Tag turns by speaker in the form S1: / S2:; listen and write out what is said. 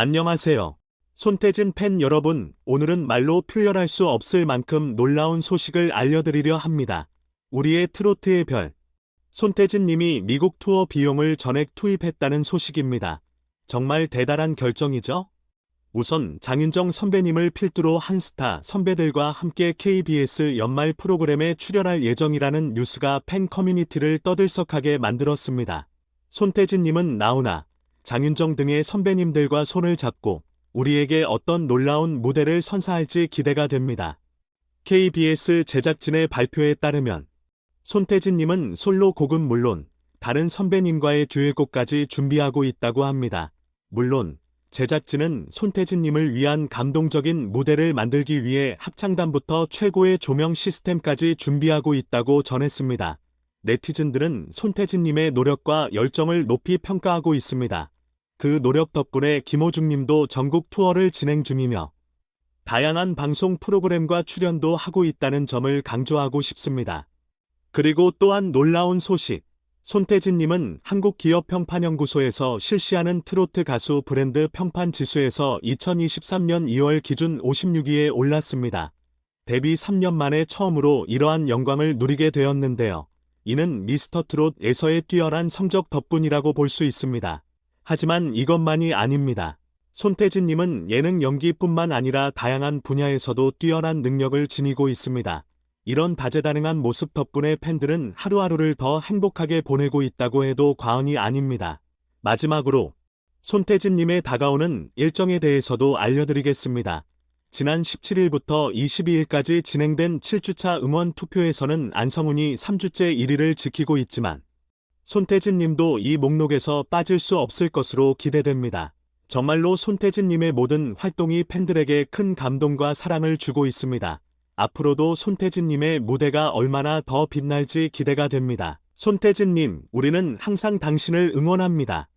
S1: 안녕하세요. 손태진 팬 여러분, 오늘은 말로 표현할 수 없을 만큼 놀라운 소식을 알려드리려 합니다. 우리의 트로트의 별. 손태진 님이 미국 투어 비용을 전액 투입했다는 소식입니다. 정말 대단한 결정이죠? 우선 장윤정 선배님을 필두로 한 스타 선배들과 함께 KBS 연말 프로그램에 출연할 예정이라는 뉴스가 팬 커뮤니티를 떠들썩하게 만들었습니다. 손태진님은 나훈아, 장윤정 등의 선배님들과 손을 잡고 우리에게 어떤 놀라운 무대를 선사할지 기대가 됩니다. KBS 제작진의 발표에 따르면 손태진님은 솔로 곡은 물론 다른 선배님과의 듀엣곡까지 준비하고 있다고 합니다. 물론 제작진은 손태진님을 위한 감동적인 무대를 만들기 위해 합창단부터 최고의 조명 시스템까지 준비하고 있다고 전했습니다. 네티즌들은 손태진님의 노력과 열정을 높이 평가하고 있습니다. 그 노력 덕분에 김호중님도 전국 투어를 진행 중이며 다양한 방송 프로그램과 출연도 하고 있다는 점을 강조하고 싶습니다. 그리고 또한 놀라운 소식. 손태진님은 한국기업평판연구소에서 실시하는 트로트 가수 브랜드 평판 지수에서 2023년 2월 기준 56위에 올랐습니다. 데뷔 3년 만에 처음으로 이러한 영광을 누리게 되었는데요. 이는 미스터 트롯에서의 뛰어난 성적 덕분이라고 볼 수 있습니다. 하지만 이것만이 아닙니다. 손태진님은 예능 연기뿐만 아니라 다양한 분야에서도 뛰어난 능력을 지니고 있습니다. 이런 다재다능한 모습 덕분에 팬들은 하루하루를 더 행복하게 보내고 있다고 해도 과언이 아닙니다. 마지막으로 손태진님의 다가오는 일정에 대해서도 알려드리겠습니다. 지난 17일부터 22일까지 진행된 7주차 응원 투표에서는 안성훈이 3주째 1위를 지키고 있지만 손태진 님도 이 목록에서 빠질 수 없을 것으로 기대됩니다. 정말로 손태진 님의 모든 활동이 팬들에게 큰 감동과 사랑을 주고 있습니다. 앞으로도 손태진 님의 무대가 얼마나 더 빛날지 기대가 됩니다. 손태진 님, 우리는 항상 당신을 응원합니다.